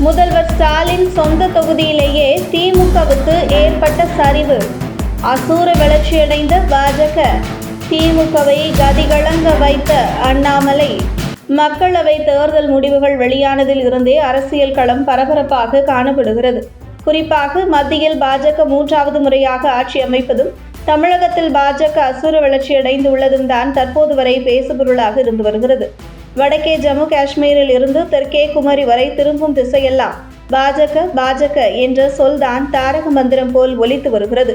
முதல்வர் ஸ்டாலின் சொந்த தொகுதியிலேயே திமுகவுக்கு ஏற்பட்ட சரிவு. அசூர வளர்ச்சியடைந்த பாஜக. திமுகவை கதிகலங்க வைத்த அண்ணாமலை. மக்களவை தேர்தல் முடிவுகள் வெளியானதில் இருந்தே அரசியல் களம் பரபரப்பாக காணப்படுகிறது. குறிப்பாக மத்தியில் பாஜக மூன்றாவது முறையாக ஆட்சி அமைப்பதும் தமிழகத்தில் பாஜக அசுர வளர்ச்சியடைந்துள்ளதும் தான் தற்போது வரை பேசுபொருளாக இருந்து வருகிறது. வடக்கே ஜம்மு காஷ்மீரில் இருந்து தெற்கே குமரி வரை திரும்பும் திசையெல்லாம் பாஜக பாஜக என்ற சொல்தான் தாரக மந்திரம் போல் ஒலித்து வருகிறது.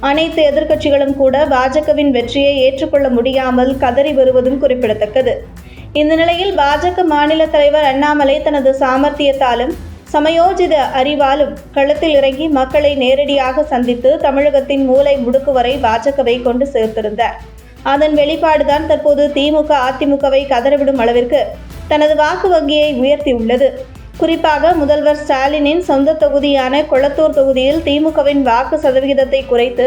அனைத்து எதிர்க்கட்சிகளும் கூட பாஜகவின் வெற்றியை ஏற்றுக்கொள்ள முடியாமல் கதறி வருவதும் குறிப்பிடத்தக்கது. இந்த நிலையில் பாஜக மாநில தலைவர் அண்ணாமலை தனது சாமர்த்தியத்தாலும் சமயோஜித அறிவாலும் களத்தில் இறங்கி மக்களை நேரடியாக சந்தித்து தமிழகத்தின் மூலை முடுக்கு வரை பாஜகவை கொண்டு சேர்த்திருந்தார். அதன் வெளிப்பாடுதான் தற்போது திமுக அதிமுகவை கதறவிடும் அளவிற்கு தனது வாக்கு வங்கியை உயர்த்தியுள்ளது. குறிப்பாக முதல்வர் ஸ்டாலினின் சொந்த தொகுதியான கொளத்தூர் தொகுதியில் திமுகவின் வாக்கு சதவிகிதத்தை குறைத்து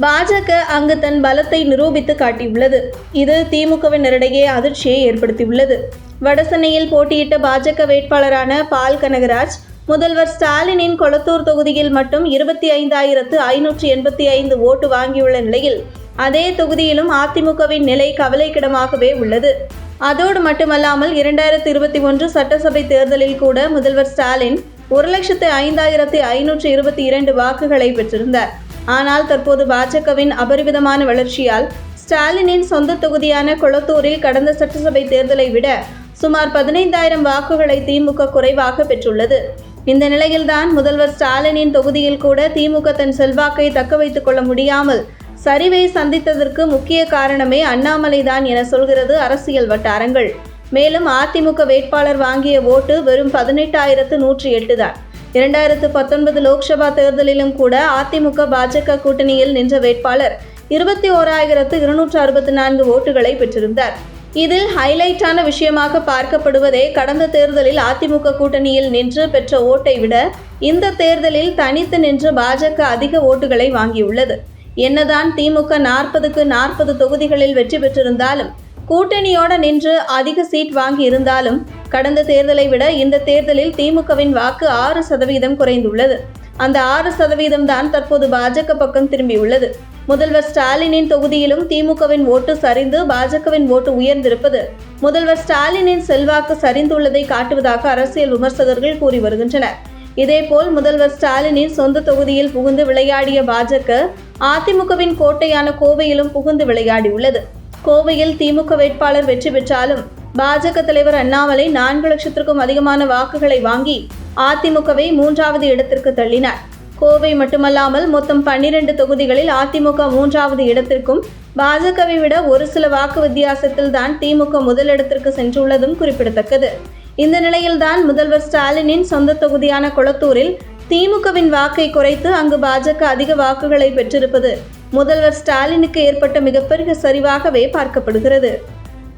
பாஜக அங்கு தன் பலத்தை நிரூபித்து காட்டியுள்ளது. இது திமுகவினரிடையே அதிர்ச்சியை ஏற்படுத்தியுள்ளது. வடசென்னையில் போட்டியிட்ட பாஜக வேட்பாளரான பால் கனகராஜ் முதல்வர் ஸ்டாலினின் கொளத்தூர் தொகுதியில் மட்டும் இருபத்தி ஐந்தாயிரத்து ஐநூற்றி எண்பத்தி ஐந்து ஓட்டு வாங்கியுள்ள நிலையில் அதே தொகுதியிலும் அதிமுகவின் நிலை கவலைக்கிடமாகவே உள்ளது. அதோடு மட்டுமல்லாமல் இரண்டாயிரத்தி இருபத்தி ஒன்று சட்டசபை தேர்தலில் கூட முதல்வர் ஸ்டாலின் ஒரு லட்சத்து ஐந்தாயிரத்தி ஐநூற்றி இருபத்தி இரண்டு வாக்குகளை பெற்றிருந்தார். ஆனால் தற்போது பாஜகவின் அபரிவிதமான வளர்ச்சியால் ஸ்டாலினின் சொந்த தொகுதியான கொளத்தூரில் கடந்த சட்டசபை தேர்தலை விட சுமார் பதினைந்தாயிரம் வாக்குகளை திமுக குறைவாக பெற்றுள்ளது. இந்த நிலையில்தான் முதல்வர் ஸ்டாலினின் தொகுதியில் கூட திமுக தன் செல்வாக்கை தக்க வைத்துக் கொள்ள முடியாமல் சரிவை சந்தித்ததற்கு முக்கிய காரணமே அண்ணாமலைதான் என சொல்கிறது அரசியல் வட்டாரங்கள். மேலும் அதிமுக வேட்பாளர் வாங்கிய ஓட்டு வெறும் பதினெட்டாயிரத்து நூற்றி எட்டு தான். இரண்டாயிரத்து பத்தொன்பது லோக்சபா தேர்தலிலும் கூட அதிமுக பாஜக கூட்டணியில் நின்ற வேட்பாளர் இருபத்தி ஓராயிரத்து இருநூற்று அறுபத்தி நான்கு ஓட்டுகளை பெற்றிருந்தார். இதில் ஹைலைட்டான விஷயமாக பார்க்கப்படுவதே கடந்த தேர்தலில் அதிமுக கூட்டணியில் நின்று பெற்ற ஓட்டை விட இந்த தேர்தலில் தனித்து நின்று பாஜக அதிக ஓட்டுகளை வாங்கியுள்ளது. என்னதான் திமுக நாற்பதுக்கு நாற்பது தொகுதிகளில் வெற்றி பெற்றிருந்தாலும் கூட்டணியோட நின்று அதிக சீட் வாங்கி இருந்தாலும் கடந்த தேர்தலை விட இந்த தேர்தலில் திமுகவின் வாக்கு ஆறு சதவீதம் குறைந்துள்ளது. அந்த ஆறு சதவீதம் தான் தற்போது பாஜக பக்கம் திரும்பியுள்ளது. முதல்வர் ஸ்டாலினின் தொகுதியிலும் திமுகவின் ஓட்டு சரிந்து பாஜகவின் ஓட்டு உயர்ந்திருப்பது முதல்வர் ஸ்டாலினின் செல்வாக்கு சரிந்துள்ளதை காட்டுவதாக அரசியல் விமர்சகர்கள் கூறி வருகின்றனர். இதேபோல் முதல்வர் ஸ்டாலினின் சொந்த தொகுதியில் புகுந்து விளையாடிய பாஜக அதிமுகவின் கோட்டையான கோவையிலும் புகுந்து விளையாடியுள்ளது. கோவையில் திமுக வேட்பாளர் வெற்றி பெற்றாலும் பாஜக தலைவர் அண்ணாமலை நான்கு லட்சத்திற்கும் அதிகமான வாக்குகளை வாங்கி அதிமுகவை மூன்றாவது இடத்திற்கு தள்ளினார். கோவை மட்டுமல்லாமல் மொத்தம் பன்னிரண்டு தொகுதிகளில் அதிமுக மூன்றாவது இடத்திற்கும் பாஜகவை விட ஒரு சில வாக்கு வித்தியாசத்தில் தான் திமுக முதலிடத்திற்கு சென்றுள்ளதும் குறிப்பிடத்தக்கது. இந்த நிலையில்தான் முதல்வர் ஸ்டாலினின் சொந்த தொகுதியான கொளத்தூரில் திமுகவின் வாக்கை குறைத்து அங்கு பாஜக அதிக வாக்குகளை பெற்றிருப்பது. முதல்வர் ஸ்டாலினுக்கு ஏற்பட்ட மிகப்பெரிய சரிவாகவே பார்க்கப்படுகிறது.